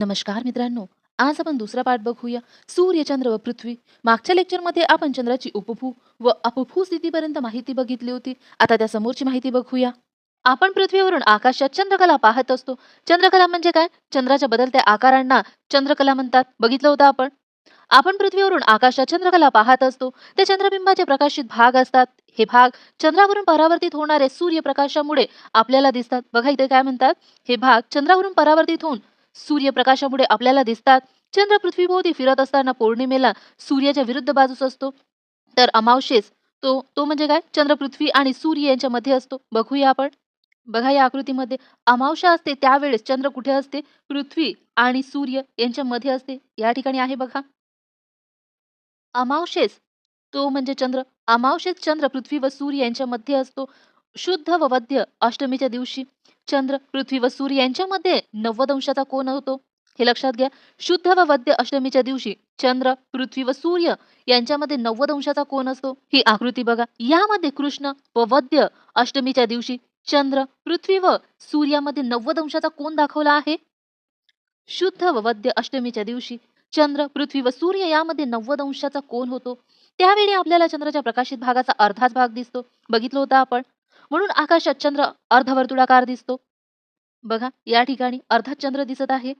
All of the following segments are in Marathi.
नमस्कार मित्रांनो आज आपण दुसरा पाठ बघूया. सूर्य चंद्र व पृथ्वी. मागच्या लेक्चरमध्ये आपण चंद्राची उपभू व अपभू स्थितीपर्यंत माहिती बघितली होती. आता त्या समोरची माहिती बघूया. आपण पृथ्वीवरून आकाशात चंद्रकला पाहत असतो. चंद्रकला म्हणजे काय? चंद्राच्या बदलत्या आकारांना चंद्रकला म्हणतात. बघितलं होतं आपण? आपण पृथ्वीवरून आकाशात चंद्रकला पाहत असतो. ते चंद्रबिंबाचे प्रकाशित भाग असतात. हे भाग चंद्रावरून परावर्तित होणारे सूर्यप्रकाशामुळे आपल्याला दिसतात. बघा इथे काय म्हणतात? हे भाग चंद्रावरून परावर्तित होऊन सूर्यप्रकाशामुळे आपल्याला दिसतात. चंद्र पृथ्वीभोवती फिरत असताना पौर्णिमेला सूर्याच्या विरुद्ध बाजूस असतो. तर अमावशेस तो तो म्हणजे काय? चंद्र पृथ्वी आणि सूर्य यांच्या मध्ये असतो. बघूया आपण. बघा या आकृतीमध्ये. अमावशा असते त्यावेळेस चंद्र कुठे असते? पृथ्वी आणि सूर्य यांच्या मध्ये असते. या ठिकाणी आहे बघा. अमावशेस तो म्हणजे चंद्र. अमावशेस चंद्र पृथ्वी व सूर्य यांच्या मध्ये असतो. शुद्ध व वद्य अष्टमीच्या दिवशी. चंद्र पृथ्वी व सूर्य यांच्यामध्ये नव्वद अंशाचा कोण होतो? हे लक्षात घ्या. शुद्ध व वद्य अष्टमीच्या दिवशी चंद्र पृथ्वी व सूर्य यांच्यामध्ये नव्वद अंशाचा कोण असतो? ही आकृती बघा. यामध्ये कृष्ण व वद्य अष्टमीच्या दिवशी चंद्र पृथ्वी व सूर्यामध्ये नव्वद अंशाचा कोण दाखवला आहे? शुद्ध व वद्य अष्टमीच्या दिवशी चंद्र पृथ्वी व सूर्य यामध्ये नव्वद अंशाचा कोण होतो. त्यावेळी आपल्याला चंद्राच्या प्रकाशित भागाचा अर्धाच भाग दिसतो. बघितलं होतं आपण? म्हणून आकाशात चंद्र अर्धवर्तुळाकार दिसतो. बघा या ठिकाणी अर्धा चंद्र दिसत आहे.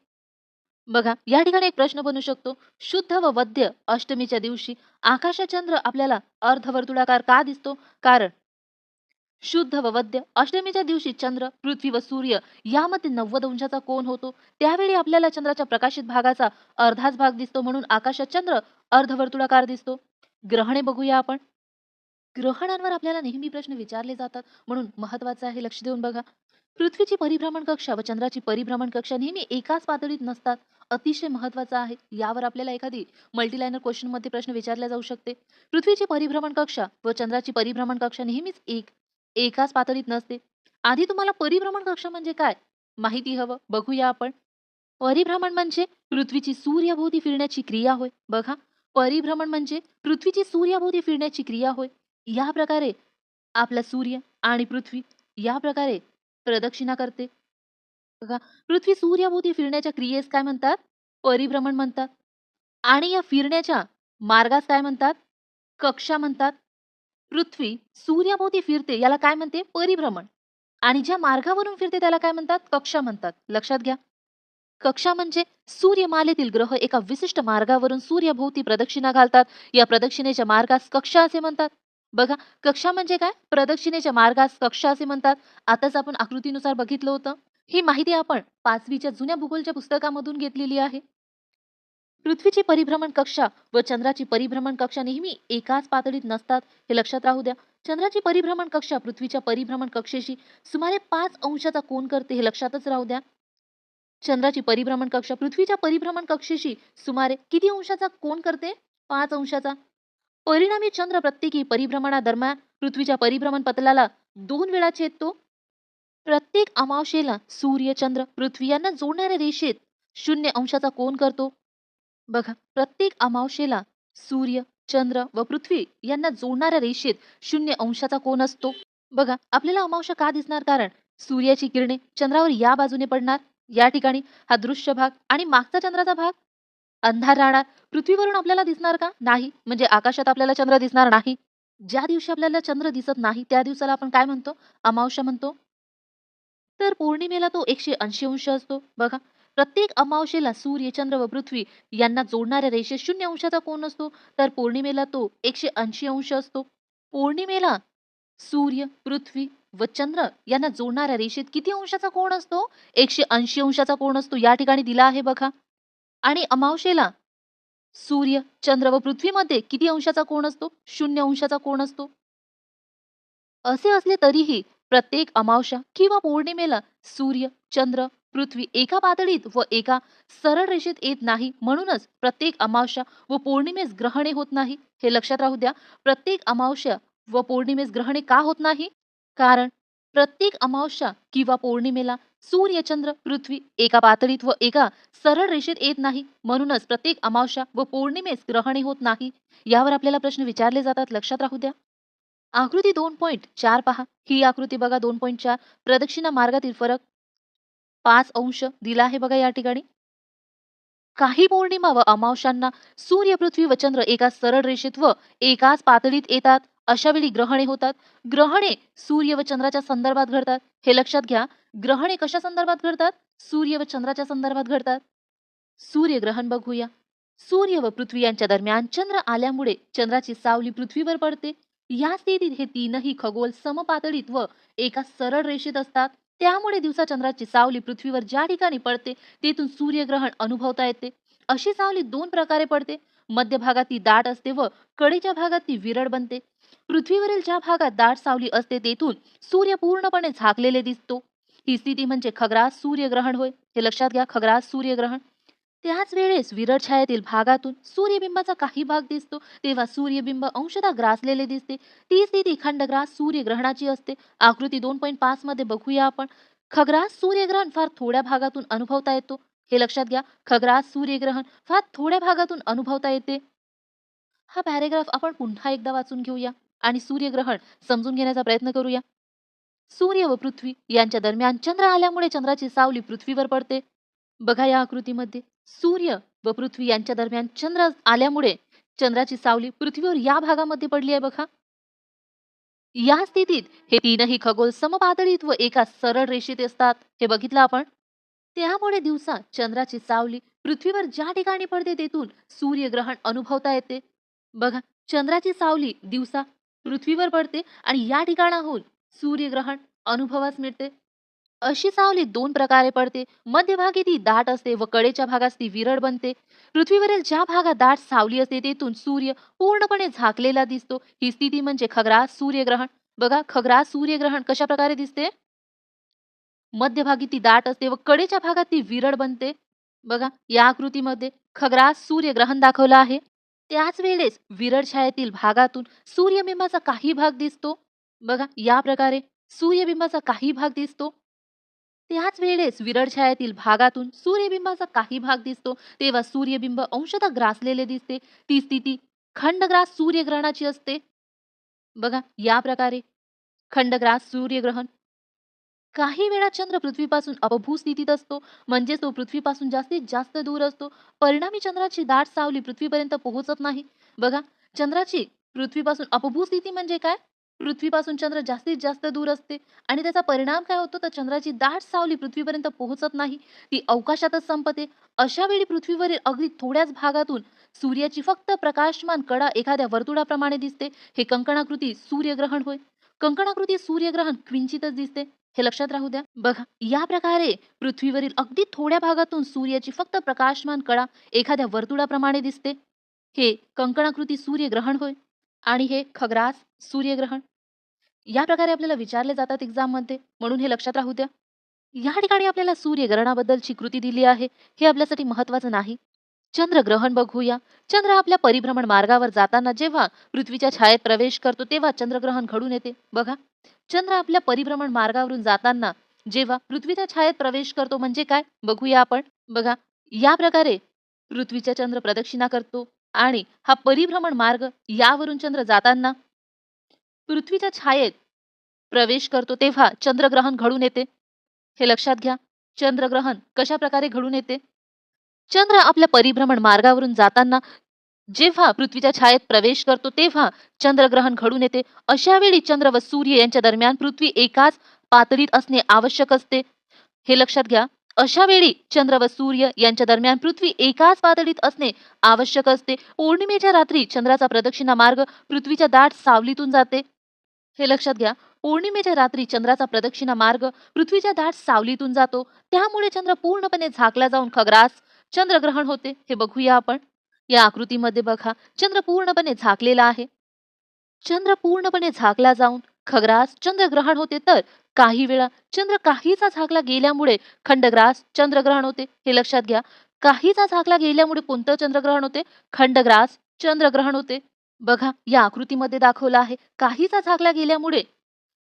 बघा या ठिकाणी एक प्रश्न बनू शकतो. शुद्ध व वद्य अष्टमीच्या दिवशी आकाशचंद्र आपल्याला अर्धवर्तुळाकार का दिसतो? कारण शुद्ध व वद्य अष्टमीच्या दिवशी चंद्र पृथ्वी व सूर्य यामध्ये नव्वद अंशाचा कोण होतो. त्यावेळी आपल्याला चंद्राच्या प्रकाशित भागाचा अर्धाच भाग दिसतो म्हणून आकाशात चंद्र अर्धवर्तुळाकार दिसतो. ग्रहणे बघूया आपण. ग्रहणांवर आपल्याला नेहमी प्रश्न विचारले जातात. म्हणून महत्वाचं आहे लक्ष देऊन बघा. पृथ्वीची परिभ्रमण कक्षा व चंद्राची परिभ्रमण कक्षा नेहमी एकाच पातळीत नसतात. अतिशय महत्वाचं आहे. यावर आपल्याला एखादी मल्टीलायनर क्वेश्चनमध्ये प्रश्न विचारला जाऊ शकते. पृथ्वीची परिभ्रमण कक्षा व चंद्राची परिभ्रमण कक्षा नेहमीच एक एकाच पातळीत नसते. आधी तुम्हाला परिभ्रमण कक्षा म्हणजे काय? माहिती हवं. बघूया आपण. परिभ्रमण म्हणजे पृथ्वीची सूर्याभोवती फिरण्याची क्रिया होय. बघा. परिभ्रमण म्हणजे पृथ्वीची सूर्याभोवती फिरण्याची क्रिया होय. या प्रकारे आपला सूर्य आणि पृथ्वी या प्रकारे प्रदक्षिणा करते. बघा पृथ्वी सूर्याभोवती फिरण्याच्या क्रियेस काय म्हणतात? परिभ्रमण म्हणतात. आणि या फिरण्याच्या मार्गास काय म्हणतात? कक्षा म्हणतात. पृथ्वी सूर्याभोवती फिरते याला काय म्हणते? परिभ्रमण. आणि ज्या मार्गावरून फिरते त्याला काय म्हणतात? कक्षा म्हणतात. लक्षात घ्या. कक्षा म्हणजे सूर्यमालेतील ग्रह एका विशिष्ट मार्गावरून सूर्याभोवती प्रदक्षिणा घालतात. या प्रदक्षिणेच्या मार्गास कक्षा असे म्हणतात. बघा कक्षा म्हणजे काय? प्रदक्षिणेच्या मार्गास कक्षा असे म्हणतात. आताच आपण आकृतीनुसार बघितलं होतं. ही माहिती आपण पाचवीच्या जुन्या भूगोलच्या पुस्तकामधून घेतलेली आहे. पृथ्वीची परिभ्रमण कक्षा व चंद्राची परिभ्रमण कक्षा नेहमी एकाच पातळीत नसतात हे लक्षात राहू द्या. चंद्राची परिभ्रमण कक्षा पृथ्वीच्या परिभ्रमण कक्षेशी सुमारे पाच अंशाचा कोण करते हे लक्षातच राहू द्या. चंद्राची परिभ्रमण कक्षा पृथ्वीच्या परिभ्रमण कक्षेशी सुमारे किती अंशाचा कोण करते? पाच अंशाचा. परिणामी चंद्र प्रत्येकी परिभ्रमणादरम्यान पृथ्वीच्या परिभ्रमण पतलाला दोन वेळा छेदतो. प्रत्येक अमावशेला सूर्य चंद्र पृथ्वी यांना जोडणाऱ्या रेषेत शून्य अंशाचा कोण करतो. बघा प्रत्येक अमावशेला सूर्य चंद्र व पृथ्वी यांना जोडणाऱ्या रेषेत शून्य अंशाचा कोण असतो. बघा आपल्याला अमावस्या का दिसणार? कारण सूर्याची किरणे चंद्रावर या बाजूने पडणार. या ठिकाणी हा दृश्य भाग आणि मागचा चंद्राचा भाग. अंधार राहणार? पृथ्वीवरून आपल्याला दिसणार का? नाही. म्हणजे आकाशात आपल्याला चंद्र दिसणार नाही. ज्या दिवशी आपल्याला चंद्र दिसत नाही त्या दिवसाला आपण काय म्हणतो? अमावस्या म्हणतो? तर पौर्णिमेला तो एकशे ऐंशी अंश असतो. बघा. प्रत्येक अमावशेला सूर्य चंद्र व पृथ्वी यांना जोडणाऱ्या रेषेत शून्य अंशाचा कोण असतो. तर पौर्णिमेला तो एकशे ऐंशी अंश असतो. पौर्णिमेला सूर्य पृथ्वी व चंद्र यांना जोडणाऱ्या रेषेत किती अंशाचा कोण असतो? एकशे ऐंशी अंशाचा कोण असतो. या ठिकाणी दिला आहे बघा. आणि अमावशेला सूर्य चंद्र व पृथ्वीमध्ये किती अंशाचा कोण असतो? शून्य अंशाचा कोण असतो. असे असले तरीही प्रत्येक अमावस्या किंवा पौर्णिमेला सूर्य चंद्र पृथ्वी एका पातळीत व एका सरळ रेषेत येत नाही म्हणूनच प्रत्येक अमावस्या व पौर्णिमेस ग्रहणे होत नाही. हे लक्षात राहू द्या प्रत्येक अमावस्या व पौर्णिमेस ग्रहणे का होत नाही? कारण प्रत्येक अमावस्या किंवा पौर्णिमेला सूर्य चंद्र पृथ्वी एका पातळीत व एका सरळ रेषेत येत नाही. म्हणूनच प्रत्येक अमावस्या व पौर्णिमेस ग्रहणे होत नाही. यावर आपल्याला प्रश्न विचारले जातात. लक्षात राहू द्या. आकृती दोन पॉईंट चार पहा. ही आकृती बघा. दोन पॉईंट चार. प्रदक्षिणा मार्गातील फरक. पाच अंश दिला आहे बघा या ठिकाणी. काही पौर्णिमा व अमावशांना सूर्य पृथ्वी व चंद्र एका सरळ रेषेत व एकाच पातळीत येतात. अशा वेळी ग्रहणे होतात. ग्रहणे सूर्य व चंद्राच्या संदर्भात घडतात. हे लक्षात घ्या. ग्रहणे कशा संदर्भात घडतात? सूर्य व चंद्राच्या संदर्भात घडतात. सूर्यग्रहण बघूया. सूर्य व पृथ्वी यांच्या दरम्यान चंद्र आल्यामुळे चंद्राची सावली पृथ्वीवर पडते. या स्थितीत हे तीनही खगोल समपातळीत व एका सरळ रेषेत असतात. त्यामुळे दिवसा चंद्राची सावली पृथ्वीवर ज्या ठिकाणी पडते तेथून सूर्यग्रहण अनुभवता येते. अशी सावली दोन प्रकारे पडते. मध्य भागात ती दाट असते व कडेच्या भागात ती विरळ बनते. पृथ्वीवरील ज्या भागात दाट सावली असते तेथून सूर्य पूर्णपणे झाकलेले दिसतो. ही स्थिती म्हणजे खग्रास सूर्यग्रहण होय. हे लक्षात घ्या खग्रास सूर्यग्रहण. त्याच वेळेस विरळ छायातील भागातून सूर्यबिंबाचा काही भाग दिसतो. तेव्हा सूर्यबिंब अंशतः ग्रासलेले दिसते. ती स्थिती खंडग्रास सूर्यग्रहणाची असते. आकृती दोन पॉईंट पाच मध्ये बघूया आपण. खग्रास सूर्यग्रहण फार थोड्या भागातून अनुभवता येतो. हे लक्षात घ्या खग्रास सूर्यग्रहण फार थोड्या भागातून अनुभवता येते. हा पॅरेग्राफ आपण पुन्हा एकदा वाचून घेऊया आणि सूर्यग्रहण समजून घेण्याचा प्रयत्न करूया. सूर्य व पृथ्वी यांच्या दरम्यान चंद्र आल्यामुळे चंद्राची सावली पृथ्वीवर पडते. बघा या आकृतीमध्ये. सूर्य व पृथ्वी यांच्या दरम्यान चंद्र आल्यामुळे चंद्राची सावली पृथ्वीवर या भागामध्ये पडली आहे बघा. या स्थितीत हे तीनही खगोल समपातळीत व एका सरळ रेषेत असतात. हे बघितलं आपण? त्यामुळे दिवसा चंद्राची सावली पृथ्वीवर ज्या ठिकाणी पडते तेथून सूर्यग्रहण अनुभवता येते. बघा चंद्राची सावली दिवसा पृथ्वीवर पडते आणि या ठिकाणाहून सूर्यग्रहण अनुभवास मिळते. अशी सावली दोन प्रकारे पडते. मध्यभागी ती दाट असते व कडेच्या भागात ती विरळ बनते. पृथ्वीवरील ज्या भागात दाट सावली असते तेथून सूर्य पूर्णपणे झाकलेला दिसतो. ही स्थिती म्हणजे खग्रास सूर्यग्रहण. बघा खग्रास सूर्यग्रहण कशा प्रकारे दिसते? मध्यभागी ती दाट असते व कडेच्या भागात ती विरळ बनते. बघा या आकृतीमध्ये खग्रास सूर्यग्रहण दाखवलं आहे. त्याच वेळेस विरळ छायातील भागातून सूर्यबिंबाचा काही भाग दिसतो. बघा या प्रकारे सूर्यबिंबाचा काही भाग दिसतो. त्याच वेळेस विरळ छायातील भागातून सूर्यबिंबाचा काही भाग दिसतो. तेव्हा सूर्यबिंब अंशतः ग्रासलेले दिसते. ती स्थिती खंडग्रास सूर्यग्रहणाची असते. बघा या प्रकारे खंडग्रास सूर्यग्रहण काही वेळा चंद्र पृथ्वीपासून अपभू स्थितीत असतो. म्हणजेच तो पृथ्वीपासून जास्तीत जास्त दूर असतो. परिणामी चंद्राची दाट सावली पृथ्वीपर्यंत पोहोचत नाही. बघा चंद्राची पृथ्वीपासून अपभू स्थिती म्हणजे काय? पृथ्वीपासून चंद्र जास्तीत जास्त दूर असते आणि त्याचा परिणाम काय होतो? तर चंद्राची दाट सावली पृथ्वीपर्यंत पोहोचत नाही. ती अवकाशातच संपते. अशा वेळी पृथ्वीवरील अगदी थोड्याच भागातून सूर्याची फक्त प्रकाशमान कडा एखाद्या वर्तुळाप्रमाणे दिसते. हे कंकणाकृती सूर्यग्रहण होय. कंकणाकृती सूर्यग्रहण क्विंचितच दिसते. हे लक्षात राहू द्या. बघा या प्रकारे पृथ्वीवरील अगदी थोड्या भागातून सूर्याची फक्त प्रकाशमान कळा एखाद्या वर्तुळाप्रमाणे दिसते. हे कंकणाकृती सूर्यग्रहण होय आणि हे खग्रास सूर्यग्रहण. या प्रकारे आपल्याला विचारले जातात एक्झाममध्ये म्हणून हे लक्षात राहू द्या. या ठिकाणी आपल्याला सूर्यग्रहणाबद्दलची कृती दिली आहे हे आपल्यासाठी महत्वाचं नाही. चंद्रग्रहण बघूया. चंद्र आपल्या परिभ्रमण मार्गावर जाताना जेव्हा पृथ्वीच्या छायेत प्रवेश करतो तेव्हा चंद्रग्रहण घडून येते. बघा. चंद्र आपल्या परिभ्रमण मार्गावरून जाताना जेव्हा पृथ्वीच्या छायेत प्रवेश करतो म्हणजे काय? बघूया आपण. बघा. या प्रकारे पृथ्वीच्या चंद्र प्रदक्षिणा करतो आणि हा परिभ्रमण मार्ग यावरून चंद्र जाताना पृथ्वीच्या छायेत प्रवेश करतो तेव्हा चंद्रग्रहण घडून येते. हे लक्षात घ्या. चंद्रग्रहण कशा प्रकारे घडून येते? चंद्र आपल्या परिभ्रमण मार्गावरून जाताना जेव्हा पृथ्वीच्या छायेत प्रवेश करतो तेव्हा चंद्रग्रहण घडून येते. अशा वेळी चंद्र व सूर्य यांच्या दरम्यान पृथ्वी एकाच पातळीत असणे आवश्यक असते. हे लक्षात घ्या. अशा वेळी चंद्र व सूर्य यांच्या दरम्यान पृथ्वी एकाच पातळीत असणे आवश्यक असते. पौर्णिमेच्या रात्री चंद्राचा प्रदक्षिणा मार्ग पृथ्वीच्या दाट सावलीतून जाते. हे लक्षात घ्या. पौर्णिमेच्या रात्री चंद्राचा प्रदक्षिणा मार्ग पृथ्वीच्या दाट सावलीतून जातो. त्यामुळे चंद्र पूर्णपणे झाकला जाऊन खग्रास चंद्रग्रहण होते. हे बघूया आपण. या आकृतीमध्ये बघा. चंद्र पूर्णपणे झाकलेला आहे. चंद्र पूर्णपणे झाकला जाऊन खग्रास चंद्रग्रहण होते. तर काही वेळा चंद्र काहीचा झाकला गेल्यामुळे खंडग्रास चंद्रग्रहण होते. हे लक्षात घ्या. काहीचा झाकला गेल्यामुळे कोणतं चंद्रग्रहण होते? खंडग्रास चंद्रग्रहण होते. बघा या आकृतीमध्ये दाखवलं आहे. काहीचा झाकला गेल्यामुळे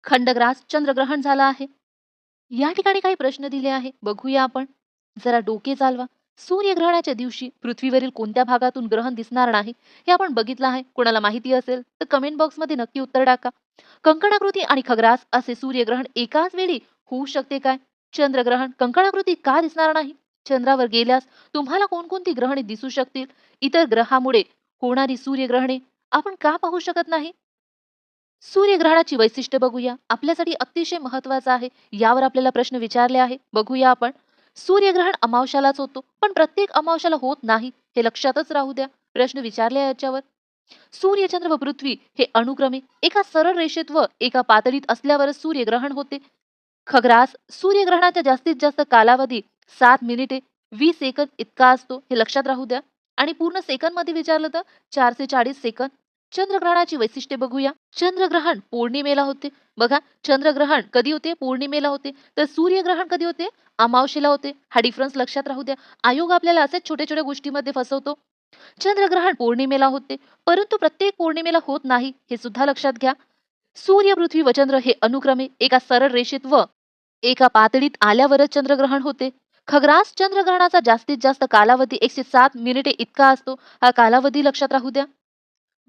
खंडग्रास चंद्रग्रहण झाला आहे. या ठिकाणी काही प्रश्न दिले आहे. बघूया आपण. जरा डोके चालवा. सूर्यग्रहणाच्या दिवशी पृथ्वीवरील कोणत्या भागातून ग्रहण दिसणार नाही हे आपण बघितलं आहे. कोणाला माहिती असेल तर कमेंट बॉक्समध्ये नक्की उत्तर टाका. कंकणाकृती आणि खग्रास असे सूर्यग्रहण एकाच वेळी होऊ शकते काय? चंद्रग्रहण कंकणाकृती का दिसणार नाही? चंद्रावर गेल्यास तुम्हाला कोणकोणती ग्रहणे दिसू शकतील? इतर ग्रहामुळे होणारी सूर्यग्रहणे आपण का पाहू शकत नाही? सूर्यग्रहणाची वैशिष्ट्य बघूया. आपल्यासाठी अतिशय महत्वाचं आहे. यावर आपल्याला प्रश्न विचारले आहे. बघूया आपण. सूर्यग्रहण अमावश्यालाच होतो. पण प्रत्येक अमावश्याला होत नाही हे लक्षातच राहू द्या. प्रश्न विचारले याच्यावर. याच्यावर सूर्यचंद्र व पृथ्वी हे अनुक्रमे एका सरळ रेषेत व एका पातळीत असल्यावरच सूर्यग्रहण होते. खग्रास सूर्यग्रहणाचा जास्तीत जास्त कालावधी सात मिनिटे वीस सेकंद इतका असतो हे लक्षात राहू द्या. आणि पूर्ण सेकंदमध्ये विचारलं तर चारशे चाळीस सेकंद चंद्रग्रहणाची वैशिष्ट्ये बघूया. चंद्रग्रहण पौर्णिमेला होते. बघा चंद्रग्रहण कधी होते? पौर्णिमेला होते. तर सूर्यग्रहण कधी होते? अमावशेला होते. हा डिफरन्स लक्षात राहू द्या. आयोग आपल्याला असेच छोट्या छोट्या गोष्टीमध्ये फसवतो. चंद्रग्रहण पौर्णिमेला होते. परंतु प्रत्येक पौर्णिमेला होत नाही हे सुद्धा लक्षात घ्या. सूर्य पृथ्वी व चंद्र हे अनुक्रमे एका सरळ रेषेत व एका पातळीत आल्यावरच चंद्रग्रहण होते. खग्रास चंद्रग्रहणाचा जास्तीत जास्त कालावधी एकशे सात मिनिटे इतका असतो. हा कालावधी लक्षात राहू द्या.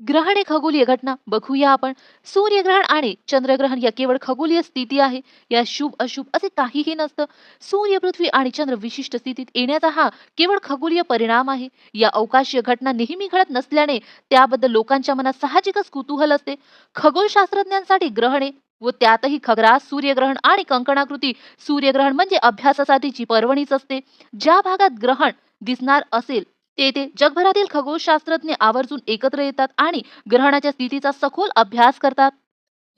ग्रहण हे खगोलीय घटना. बघूया आपण. सूर्यग्रहण आणि चंद्रग्रहण या केवळ खगोलीय स्थिती आहे. या शुभ अशुभ असे काहीही नसतं. सूर्य पृथ्वी आणि चंद्र विशिष्ट स्थितीत येण्याचा हा केवळ खगोलीय परिणाम आहे. या अवकाशीय घटना नेहमी घडत नसल्याने त्याबद्दल लोकांच्या मनात साहजिकच कुतूहल असते. खगोलशास्त्रज्ञांसाठी ग्रहणे व त्यातही खग्रास सूर्यग्रहण आणि कंकणाकृती. सूर्यग्रहण म्हणजे अभ्यासासाठीची पर्वणीच असते. ज्या भागात ग्रहण दिसणार असेल तेथे जगभरातील खगोलशास्त्रज्ञ आवर्जून एकत्र येतात आणि ग्रहणाच्या स्थितीचा सखोल अभ्यास करतात.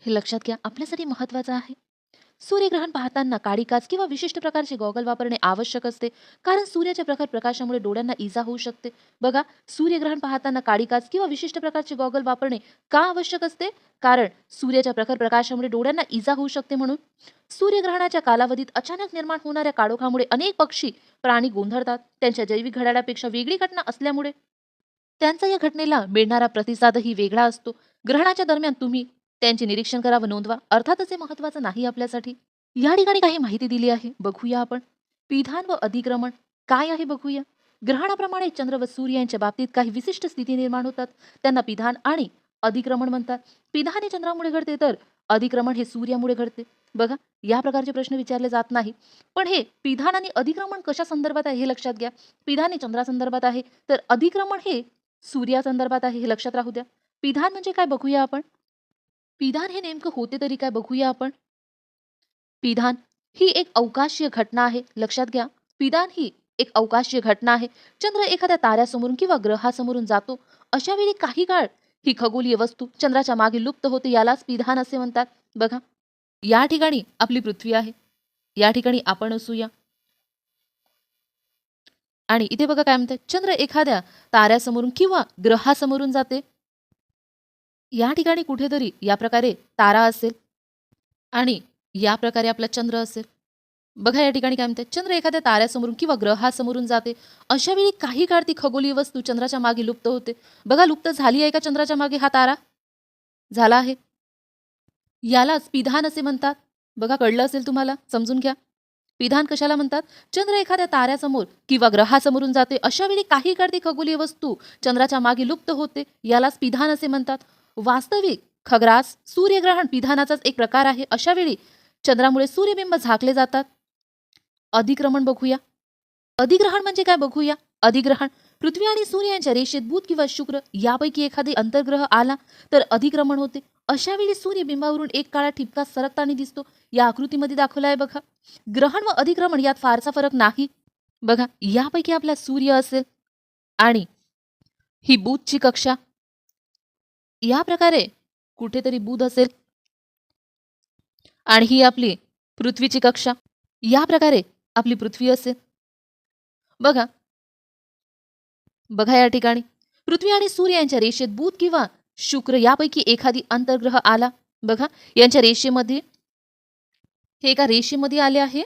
हे लक्षात घ्या. आपल्यासाठी महत्वाचं आहे. सूर्यग्रहण पाहताना काळी काच किंवा विशिष्ट प्रकारचे गॉगल वापरणे आवश्यक असते. कारण सूर्याच्या प्रखर प्रकाशामुळे डोळ्यांना इजा होऊ शकते. बघा सूर्यग्रहण पाहताना काळी काच किंवा विशिष्ट प्रकारचे गॉगल वापरणे का आवश्यक असते? कारण सूर्याच्या प्रखर प्रकाशामुळे डोळ्यांना इजा होऊ शकते म्हणून. सूर्यग्रहणाच्या कालावधीत अचानक निर्माण होणाऱ्या काळोखामुळे अनेक पक्षी प्राणी गोंधळतात. त्यांच्या जैविक घड्याळापेक्षा वेगळी घटना असल्यामुळे. त्यांचा या घटनेला मिळणारा प्रतिसादही वेगळा असतो. ग्रहणाच्या दरम्यान तुम्ही त्यांचे निरीक्षण करा व नोंदवा. अर्थातच हे महत्वाचं नाही आपल्यासाठी. या ठिकाणी काही माहिती दिली आहे. बघूया आपण. पिधान व अधिक्रमण काय आहे बघूया. ग्रहणाप्रमाणे चंद्र व सूर्य यांच्या बाबतीत काही विशिष्ट स्थिती निर्माण होतात. त्यांना पिधान आणि अधिक्रमण म्हणतात. पिधान हे चंद्रामुळे घडते तर अधिक्रमण हे सूर्यामुळे घडते. बघा या प्रकारचे प्रश्न विचारले जात नाही. पण हे पिधान आणि अधिक्रमण कशा संदर्भात आहे हे लक्षात घ्या. पिधान हे चंद्रासंदर्भात आहे. तर अधिक्रमण हे सूर्यासंदर्भात आहे हे लक्षात राहू द्या. पिधान म्हणजे काय बघूया आपण. पिधान हे नेमकं होते तरी काय बघूया आपण? पिधान ही एक अवकाशीय घटना आहे. लक्षात घ्या पिधान ही एक अवकाशीय घटना आहे. चंद्र एखाद्या ताऱ्यासमोरून किंवा ग्रहासमोरून जातो. अशा वेळी काही काळ ही खगोलीय वस्तू चंद्राच्या मागे लुप्त होते यालाच पिधान असे म्हणतात. बघा या ठिकाणी आपली पृथ्वी आहे. या ठिकाणी आपण असूया. आणि इथे बघा काय म्हणतात चंद्र एखाद्या ताऱ्यासमोरून किंवा ग्रहासमोरून जाते. या ठिकाणी कुठेतरी या प्रकारे तारा असेल आणि या प्रकारे आपला चंद्र असेल. बघा या ठिकाणी काय म्हणते चंद्र एखाद्या ताऱ्यासमोरून किंवा ग्रहासमोरून जाते. अशा वेळी काही काळ ती खगोलीय वस्तू चंद्राच्या मागे लुप्त होते. बघा लुप्त झाली आहे का चंद्राच्या मागे हा तारा? झाला आहे. यालाच पिधान असे म्हणतात. बघा कळलं असेल तुम्हाला? समजून घ्या. पिधान कशाला म्हणतात? चंद्र एखाद्या ताऱ्यासमोर किंवा ग्रहासमोरून जाते. अशा वेळी काही काळ ती खगोलीय वस्तू चंद्राच्या मागे लुप्त होते. यालाच पिधान असे म्हणतात. वास्तविक खग्रास सूर्यग्रहण विधानाचाच एक प्रकार आहे. अशा वेळी चंद्रामुळे सूर्यबिंब झाकले जातात. अधिक्रमण बघूया. अधिग्रहण म्हणजे काय बघूया? अधिग्रहण पृथ्वी आणि सूर्य यांच्या रेषेत बुध किंवा शुक्र यापैकी एखादी अंतर्ग्रह आला तर अधिक्रमण होते. अशा वेळी सूर्यबिंबावरून एक काळा ठिपका सरकताना दिसतो. या आकृतीमध्ये दाखवला आहे बघा. ग्रहण व अधिक्रमण यात फारसा फरक नाही. बघा यापैकी आपला सूर्य असेल आणि ही बुधची कक्षा या प्रकारे कुठेतरी बुध असेल. आणि ही आपली पृथ्वीची कक्षा. या प्रकारे आपली पृथ्वी असेल. बघा. बघा या ठिकाणी. पृथ्वी आणि सूर्य यांच्या रेषेत बुध किंवा शुक्र यापैकी एखादी अंतर्ग्रह आला. बघा. यांच्या रेषेमध्ये हे एका रेषेमध्ये आले आहे.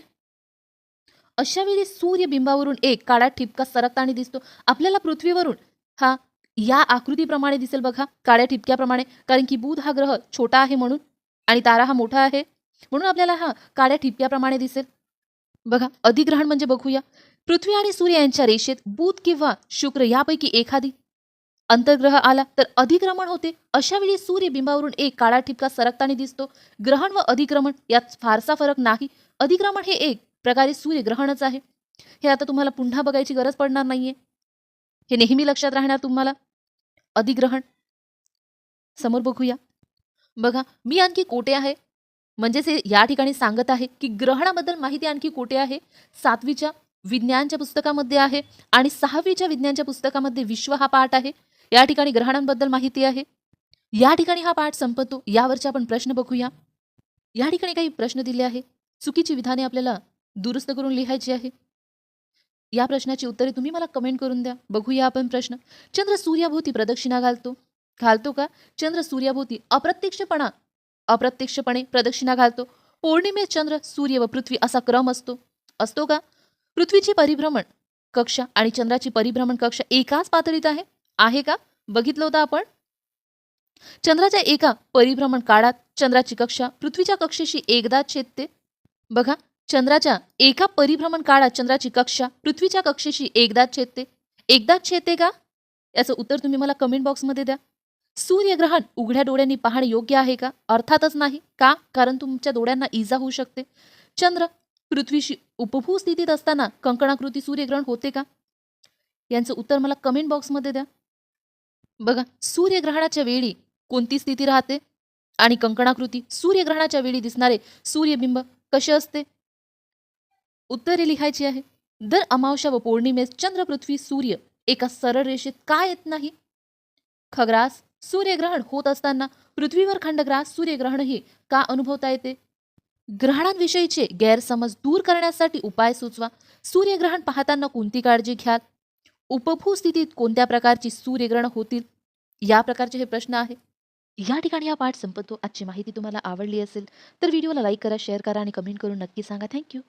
अशा वेळी सूर्यबिंबावरून एक काळा ठिपका सरकताना दिसतो. आपल्याला पृथ्वीवरून हा या आकृतीप्रमाणे दिसेल बघा काळ्या ठिपक्याप्रमाणे कारण की बुध हा ग्रह छोटा आहे म्हणून आणि तारा हा मोठा आहे. म्हणून आपल्याला हा काळ्या ठिपक्याप्रमाणे दिसेल. बघा अधिग्रहण म्हणजे बघूया. पृथ्वी आणि सूर्य यांच्या रेषेत बुध किंवा शुक्र यापैकी एखादी अंतर्ग्रह आला तर अधिक्रमण होते. अशा वेळी सूर्यबिंबावरून एक काळा ठिपका सरकताना दिसतो. ग्रहण व अधिक्रमण यात फारसा फरक नाही. अधिक्रमण हे एक प्रकारे सूर्यग्रहणच आहे. हे आता तुम्हाला पुन्हा बघायची गरज पडणार नाहीये. हे नेहमी लक्षात राहणार तुम्हाला. अधिग्रहण? समोर बघूया. बघा मी आणखी कोठे आहे? म्हणजेच हे या ठिकाणी सांगत आहे की ग्रहणाबद्दल माहिती आणखी कोठे आहे? सातवीच्या विज्ञानच्या पुस्तकामध्ये आहे आणि सहावीच्या विज्ञानच्या पुस्तकामध्ये विश्व हा पाठ आहे. या ठिकाणी ग्रहणांबद्दल माहिती आहे. या ठिकाणी हा पाठ संपतो. यावरचे आपण प्रश्न बघूया. या ठिकाणी काही प्रश्न दिले आहे. चुकीची विधाने आपल्याला दुरुस्त करून लिहायची आहे. या प्रश्नाची उत्तरे तुम्ही मला कमेंट करून द्या. बघूया आपण प्रश्न. चंद्र सूर्याभोवती प्रदक्षिणा घालतो. घालतो का? चंद्र सूर्याभोवती अप्रत्यक्षपणा अप्रत्यक्षपणे प्रदक्षिणा घालतो. पौर्णिमेत चंद्र सूर्य व पृथ्वी असा क्रम असतो. असतो का? पृथ्वीची परिभ्रमण कक्षा आणि चंद्राची परिभ्रमण कक्षा एकाच पातळीत आहे? आहे का? बघितलं होतं आपण. चंद्राच्या एका परिभ्रमण काळात चंद्राची कक्षा पृथ्वीच्या कक्षेशी एकदाच छेदते. बघा. चंद्राच्या एका परिभ्रमण काळात चंद्राची कक्षा पृथ्वीच्या कक्षेशी एकदाच छेदते. एकदाच छेदते का? याचं उत्तर तुम्ही मला कमेंट बॉक्समध्ये द्या. सूर्यग्रहण उघड्या डोळ्यांनी पाहणे योग्य आहे का? अर्थातच नाही. का? कारण तुमच्या डोळ्यांना इजा होऊ शकते. चंद्र पृथ्वीशी उपभू स्थितीत असताना कंकणाकृती सूर्यग्रहण होते का? यांचं उत्तर मला कमेंट बॉक्समध्ये द्या. बघा सूर्यग्रहणाच्या वेळी कोणती स्थिती राहते? आणि कंकणाकृती सूर्यग्रहणाच्या वेळी दिसणारे सूर्यबिंब कसे असते? उत्तरे लिहायची आहे. दर अमावश्या व पौर्णिमेस चंद्र पृथ्वी सूर्य एका सरळ रेषेत का येत नाही? खग्रास सूर्यग्रहण होत असताना पृथ्वीवर खंडग्रास सूर्यग्रहणही का अनुभवता येते? ग्रहणांविषयीचे गैरसमज दूर करण्यासाठी उपाय सुचवा. सूर्यग्रहण पाहताना कोणती काळजी घ्याल? उपभू स्थितीत कोणत्या प्रकारची सूर्यग्रहण होतील? या प्रकारचे हे प्रश्न आहे. या ठिकाणी हा पाठ संपतो. आजची माहिती तुम्हाला आवडली असेल तर व्हिडिओला लाईक करा शेअर करा आणि कमेंट करून नक्की सांगा. थँक्यू.